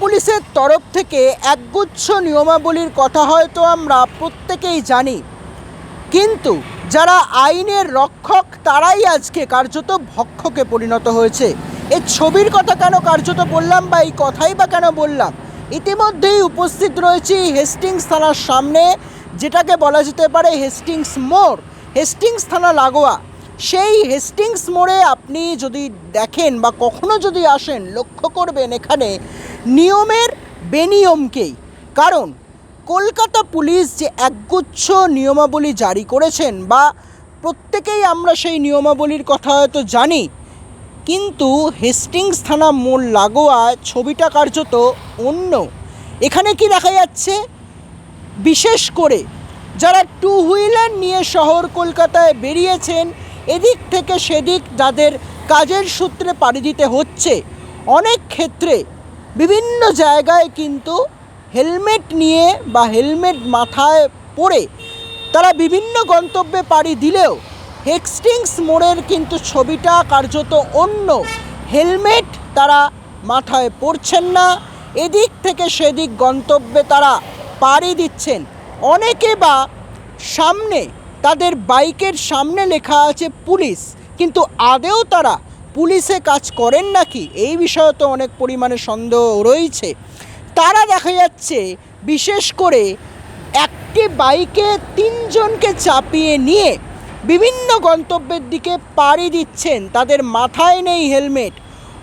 পুলিশের তরফ থেকে একগুচ্ছ নিয়মাবলীর কথা হয়তো আমরা প্রত্যেকেই জানি। কিন্তু যারা আইনের রক্ষক, তারাই আজকে কার্যত ভক্ষকে পরিণত হয়েছে। এই ছবির কথা কেন কার্যত বললাম বা এই কথাই বা কেন বললাম? ইতিমধ্যেই উপস্থিত রয়েছি হেস্টিংস থানার সামনে, যেটাকে বলা যেতে পারে হেস্টিংস মোড়, হেস্টিংস থানা লাগোয়া। সেই হেস্টিংস মোড়ে আপনি যদি দেখেন বা কখনো যদি আসেন, লক্ষ্য করবেন এখানে নিয়মের বেনিয়মকেই। কারণ, কলকাতা পুলিশ যে একগুচ্ছ নিয়মাবলী জারি করেছেন বা প্রত্যেকেই আমরা সেই নিয়মাবলীর কথা হয়তো জানি, কিন্তু হেস্টিংস থানা মোড় লাগোয়া ছবিটা কার্যত অন্য। এখানে কি দেখা যাচ্ছে? বিশেষ করে যারা টু হুইলার নিয়ে শহর কলকাতায় বেরিয়েছেন, এদিক থেকে সেদিক যাদের কাজের সূত্রে পাড়ি দিতে হচ্ছে, অনেক ক্ষেত্রে বিভিন্ন জায়গায় কিন্তু হেলমেট নিয়ে বা হেলমেট মাথায় পরে তারা বিভিন্ন গন্তব্যে পাড়ি দিলেও হেক্সটিংস মোড়ের কিন্তু ছবিটা কার্যত অন্য। হেলমেট তারা মাথায় পরছেন না, এদিক থেকে সেদিক গন্তব্যে তারা পাড়ি দিচ্ছেন। অনেকে বা সামনে, তাদের বাইকের সামনে লেখা আছে পুলিশ, কিন্তু আদেও তারা পুলিশে কাজ করেন নাকি? এই বিষয়ে তো অনেক পরিমাণে সন্দেহ রয়েছে। তারা দেখা যাচ্ছে, বিশেষ করে একটি বাইকে তিনজনকে চাপিয়ে নিয়ে বিভিন্ন গন্তব্যের দিকে পাড়ি দিচ্ছেন। তাদের মাথায় নেই হেলমেট।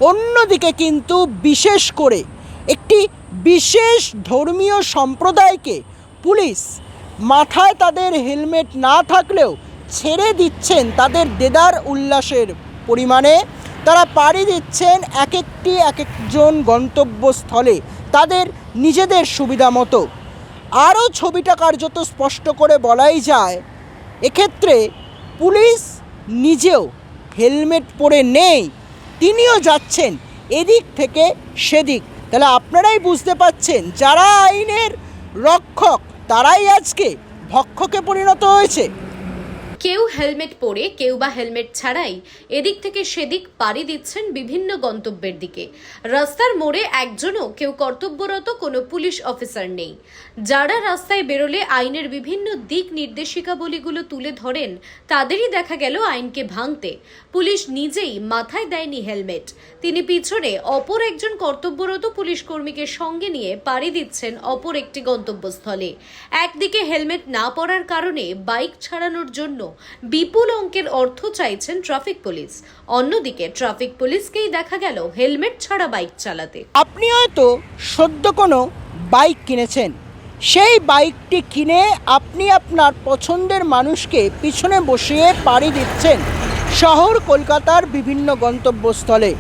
অন্যদিকে কিন্তু বিশেষ করে একটি বিশেষ ধর্মীয় সম্প্রদায়কে পুলিশ মাথায় তাদের হেলমেট না থাকলেও ছেড়ে দিচ্ছেন। তাদের দেদার উল্লাসের পরিমাণে তারা পাড়ি দিচ্ছেন এক একটি এক একজন গন্তব্যস্থলে তাদের নিজেদের সুবিধা মতো। আরও ছবিটা কার্যত স্পষ্ট করে বলাই যায়, এক্ষেত্রে পুলিশ নিজেও হেলমেট পরে নেই, তিনিও যাচ্ছেন এদিক থেকে সেদিক। তাহলে আপনারাই বুঝতে পাচ্ছেন, যারা আইনের রক্ষক, তারাই আজকে ভক্ষকে পরিণত হয়েছে। কেউ হেলমেট পরে, কেউ বা হেলমেট ছাড়াই এদিক থেকে সেদিক পাড়ি দিচ্ছেন বিভিন্ন গন্তব্যের দিকে। রাস্তার মোড়ে একজনও কেউ কর্তব্যরত কোনো পুলিশ অফিসার নেই। যারা রাস্তায় বেরোলে আইনের বিভিন্ন দিক নির্দেশিকাবলীগুলো তুলে ধরেন, তাদেরই দেখা গেল আইনকে ভাঙতে। পুলিশ নিজেই মাথায় দেয়নি হেলমেট। তিনি পিছনে অপর একজন কর্তব্যরত পুলিশ কর্মীকে সঙ্গে নিয়ে পাড়ি দিচ্ছেন অপর একটি গন্তব্যস্থলে। একদিকে হেলমেট না পরার কারণে বাইক ছাড়ানোর জন্য বিপুল অঙ্কের অর্থ চাইছেন ট্রাফিক পুলিশ। অন্যদিকে ট্রাফিক পুলিশকেই দেখা গেল হেলমেট ছাড়া বাইক চালাতে। আপনি হয়তো সদ্য কোনো বাইক কিনেছেন। সেই বাইকটি কিনে আপনি আপনার পছন্দের মানুষকে পিছনে বসিয়ে পাড়ি দিচ্ছেন শহর, কলকাতার বিভিন্ন গন্তব্যস্থলে।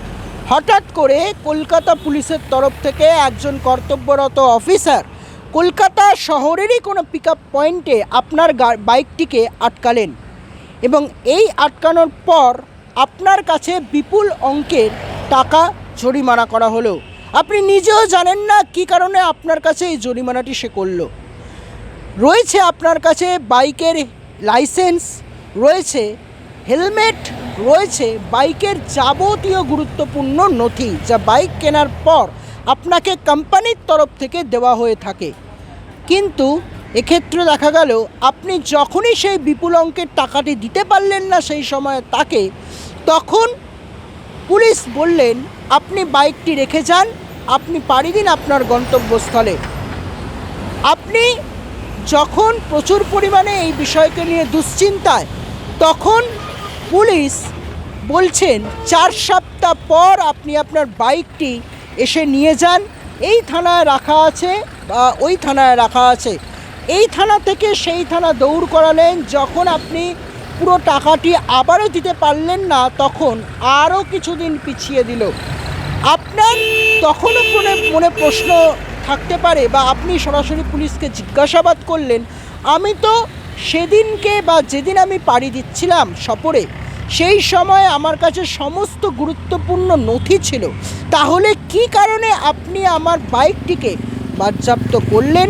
হঠাৎ করে কলকাতা পুলিশের তরফ থেকে একজন কর্তব্যরত অফিসার কলকাতা শহরেরই কোনো পিক পয়েন্টে আপনার বাইকটিকে আটকালেন এবং এই আটকানোর পর আপনার কাছে বিপুল অঙ্কের টাকা জরিমানা করা হলো। আপনি নিজেও জানেন না কী কারণে আপনার কাছে এই জরিমানাটি সে করল। রয়েছে আপনার কাছে বাইকের লাইসেন্স রয়েছে হেলমেট রয়েছে বাইকের যাবতীয় গুরুত্বপূর্ণ নথি যা বাইক কেনার পর আপনাকে কোম্পানির তরফ থেকে দেওয়া হয়ে থাকে। কিন্তু এক্ষেত্রে দেখা গেল, আপনি যখনই সেই বিপুল অঙ্কের টাকাটি দিতে পারলেন না সেই সময় তাকে, তখন পুলিশ বললেন, আপনি বাইকটি রেখে যান, আপনি পাড়ি দিন আপনার গন্তব্যস্থলে। আপনি যখন প্রচুর পরিমাণে এই বিষয়কে নিয়ে দুশ্চিন্তায়, তখন পুলিশ বলছেন, চার সপ্তাহ পর আপনি আপনার বাইকটি এসে নিয়ে যান। এই থানায় রাখা আছে বা ওই থানায় রাখা আছে। এই থানা থেকে সেই থানা দৌড় করালেন। যখন আপনি পুরো টাকাটি আবারও দিতে পারলেন না, তখন আরও কিছুদিন পিছিয়ে দিল। আপনার তখনও মনে মনে প্রশ্ন থাকতে পারে বা আপনি সরাসরি পুলিশকে জিজ্ঞাসাবাদ করলেন। আমি তো সেদিনকে বা যেদিন আমি পাড়ি দিচ্ছিলাম সপরে সেই সময় আমার কাছে সমস্ত গুরুত্বপূর্ণ নথি ছিল। তাহলে কি কারণে আপনি আমার বাইকটিকে বাজ্যাপ্ত করলেন?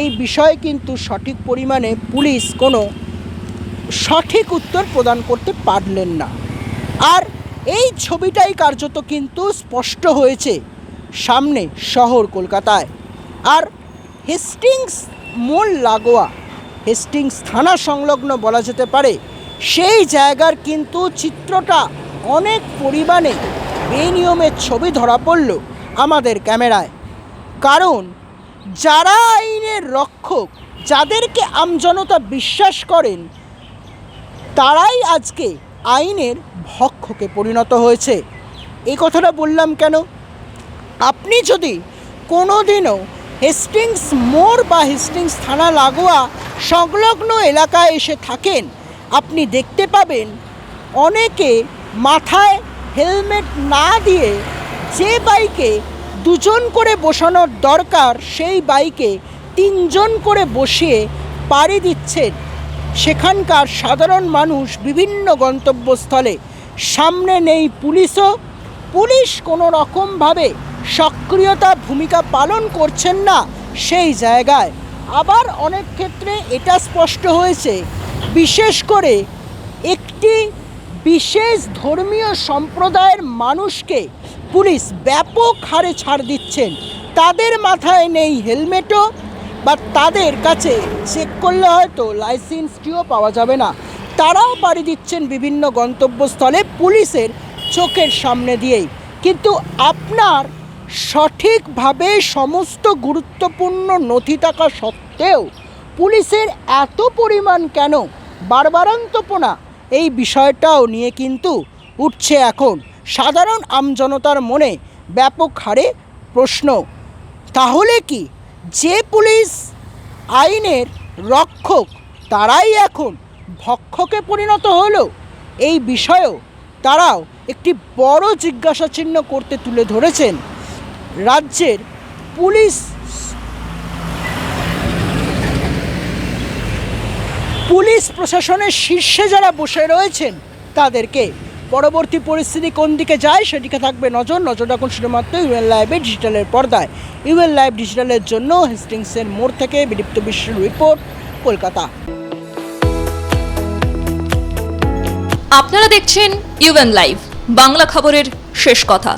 এই বিষয়ে কিন্তু সঠিক পরিমাণে পুলিশ কোনো সঠিক উত্তর প্রদান করতে পারলেন না। আর এই ছবিটাই কার্যত কিন্তু স্পষ্ট হয়েছে সামনে শহর কলকাতায়। আর হেস্টিংস মোড় লাগোয়া হেস্টিংস থানা সংলগ্ন বলা যেতে পারে সেই জায়গার কিন্তু চিত্রটা অনেক পরিমাণে বেনিয়মের ছবি ধরা পড়ল আমাদের ক্যামেরায়। কারণ যারা আইনের রক্ষক, যাদেরকে আমজনতা বিশ্বাস করেন, তারাই আজকে আইনের ভক্ষকে পরিণত হয়েছে। এই কথাটা বললাম কেন? আপনি যদি কোনো দিনও হেস্টিংস মোড় বা হেস্টিংস থানা লাগোয়া সংলগ্ন এলাকায় এসে থাকেন আপনি দেখতে পাবেন অনেকে মাথায় হেলমেট না দিয়ে যে বাইকে দুজন করে বসানোর দরকার সেই বাইকে তিনজন করে বসিয়ে পাড়ি দিচ্ছেন। সেখানকার সাধারণ মানুষ বিভিন্ন গন্তব্যস্থলে, সামনে নেই পুলিশও। পুলিশ কোনো রকমভাবে সক্রিয়তা ভূমিকা পালন করছেন না সেই জায়গায়। আবার অনেক ক্ষেত্রে এটা স্পষ্ট হয়েছে বিশেষ করে একটি বিশেষ ধর্মীয় সম্প্রদায়ের মানুষকে পুলিশ ব্যাপক হারে ছাড় দিচ্ছেন। তাদের মাথায় নেই হেলমেটও বা তাদের কাছে চেক করলে হয়তো লাইসেন্সটিও পাওয়া যাবে না। তারাও পাড়ি দিচ্ছেন বিভিন্ন গন্তব্যস্থলে পুলিশের চোখের সামনে দিয়েই। কিন্তু আপনার সঠিকভাবে সমস্ত গুরুত্বপূর্ণ নথি থাকা সত্ত্বেও পুলিশের এত পরিমাণ কেন? বারবারন্তপনা। এই বিষয়টাও নিয়ে কিন্তু উঠছে এখন সাধারণ আমজনতার মনে ব্যাপক হারে প্রশ্ন। তাহলে কি যে পুলিশ আইনের রক্ষক তারাই এখন ভক্ষকে পরিণত হলো? এই বিষয়েও তারাও একটি বড় জিজ্ঞাসা চিহ্ন করতে তুলে ধরেছেন। রাজ্যের পুলিশ পুলিশ প্রশাসনের শীর্ষে যারা বসে রয়েছেন, তাদেরকে পরবর্তী পরিস্থিতি কোন দিকে যায় সেদিকে থাকবে নজর। নজর রাখুন শুধুমাত্র ইউএন লাইভে ডিজিটালের পর্দায়। ইউএন লাইভ ডিজিটালের জন্য হেস্টিংসের মোড় থেকে বিদীপ্ত বিশ্বের রিপোর্ট, কলকাতা। আপনারা দেখছেন ইউএন লাইভ, বাংলা খবরের শেষ কথা।